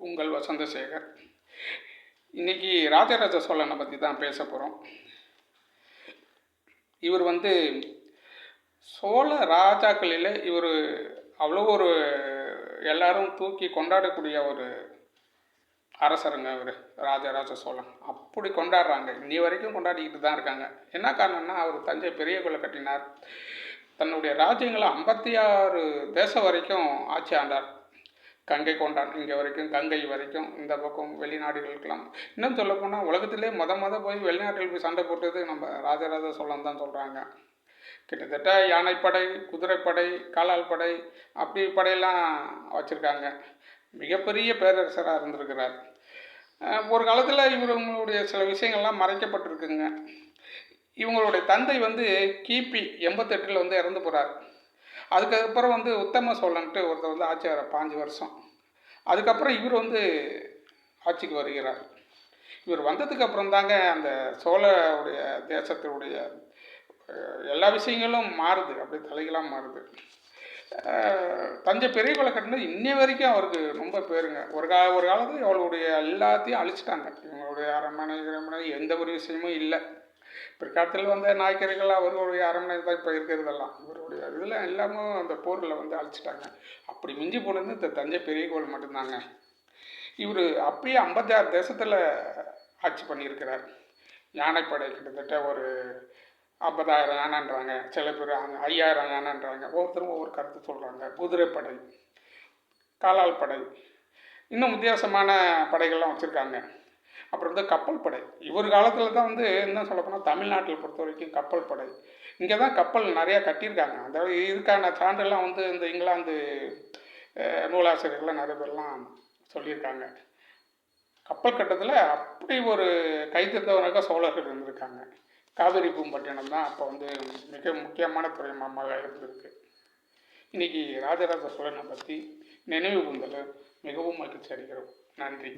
உங்கள் வசந்தசேகர் இன்னைக்கு ராஜராஜ சோழனை பற்றி தான் பேச போகிறோம் இவர் வந்து சோழ ராஜாக்களில் இவர் அவ்வளோ ஒரு எல்லாரும் தூக்கி கொண்டாடக்கூடிய ஒரு அரசருங்க இவர் ராஜராஜ சோழன். அப்படி கொண்டாடுறாங்க. இன்னி வரைக்கும் கொண்டாடிக்கிட்டு தான் இருக்காங்க. என்ன காரணம்னா அவர் தஞ்சை பெரிய கோயிலை கட்டினார். தன்னுடைய ராஜ்யங்களை ஐம்பத்தி ஆறு தேசம் வரைக்கும் ஆட்சி ஆண்டார். கங்கை கொண்டான். இங்கே வரைக்கும் கங்கை வரைக்கும் இந்த பக்கம் வெளிநாடுகளுக்கெல்லாம் இன்னும் சொல்லப்போனால் உலகத்திலே மொத மொத போய் வெளிநாட்டில் போய் சண்டை போட்டது நம்ம ராஜராஜ சோழன் தான் சொல்கிறாங்க கிட்டத்தட்ட யானைப்படை குதிரைப்படை காலால் படை அப்படி படையெல்லாம் வச்சுருக்காங்க. மிகப்பெரிய பேரரசராக இருந்திருக்கிறார். ஒரு காலத்தில் இவங்களுடைய சில விஷயங்கள்லாம் மறைக்கப்பட்டிருக்குங்க. இவங்களுடைய தந்தை வந்து கிபி எண்பத்தெட்டில் வந்து இறந்து போகிறார் அதுக்கப்புறம் வந்து உத்தம சோழன்ட்டு ஒருத்தர் வந்து ஆட்சி வர பாஞ்சு வருஷம். அதுக்கப்புறம் இவர் வந்து ஆட்சிக்கு வருகிறார். இவர் வந்ததுக்கு அப்புறம் தாங்க அந்த சோழருடைய தேசத்தினுடைய எல்லா விஷயங்களும் மாறுது. அப்படியே தலைகளாக மாறுது. தஞ்சை பெரிய கோலை கட்டினது இன்னை வரைக்கும் அவருக்கு ரொம்ப பேருங்க. ஒரு கா ஒரு காலத்தில் அவளுடைய எல்லாத்தையும் அழிச்சிட்டாங்க. இவங்களுடைய அரண்மனை அரண்மனை எந்த ஒரு விஷயமும் இல்லை. பிற்காலத்தில் வந்த நாயக்கர்கள் அவர்களுடைய அரண்மனை தான் இப்போ இருக்கிறதெல்லாம். இவருடைய இதில் எல்லாமும் அந்த போரில் வந்து அழிச்சிட்டாங்க. அப்படி மிஞ்சி போனது இந்த தஞ்சை பெரிய கோவில் மட்டும்தாங்க. இவர் அப்பயே ஐம்பத்தாறு தேசத்தில் ஆட்சி பண்ணியிருக்கிறார். யானைப்படை கிட்டத்தட்ட ஒரு ஐம்பதாயிரம் யானைன்றாங்க. சில பேர் ஐயாயிரம் யானைன்றாங்க. ஒவ்வொருத்தரும் ஒவ்வொரு கருத்து சொல்கிறாங்க குதிரைப்படை காலால் படை இன்னும் வித்தியாசமான படைகள்லாம் வச்சுருக்காங்க. அப்புறம் வந்து கப்பல் படை. இவர் காலத்தில் தான் வந்து என்ன சொல்லப்போனால் தமிழ்நாட்டில் பொறுத்த வரைக்கும் கப்பல் படை. இங்கே தான் கப்பல் நிறையா கட்டியிருக்காங்க. அந்த இதுக்கான சான்றெல்லாம் வந்து இந்த இங்கிலாந்து நூலாசிரியர்கள்லாம் நிறைய பேர்லாம் சொல்லியிருக்காங்க. கப்பல் கட்டத்தில் அப்படி ஒரு கைத்திருந்தவனாக சோழர்கள் இருந்திருக்காங்க. காவிரி பூம்பட்டினம் தான் அப்போ வந்து மிக முக்கியமான துறைமுகமாக இருந்திருக்கு. இன்றைக்கி ராஜராஜ சோழனை பற்றி நினைவு கூந்தல் மிகவும் மகிழ்ச்சி அடைகிறோம். நன்றி.